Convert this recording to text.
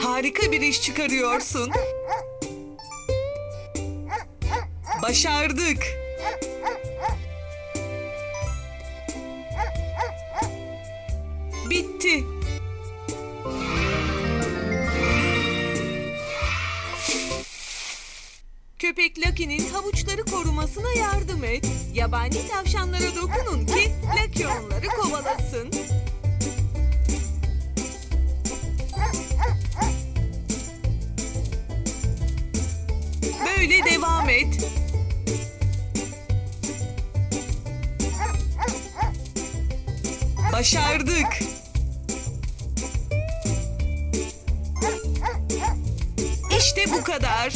Harika bir iş çıkarıyorsun. Başardık. Bitti. Köpek Lucky'nin havuçları korumasına yardım et. Yabani tavşanlara dokunun ki Lucky onları kovalasın. Böyle devam et. Başardık. İşte bu kadar.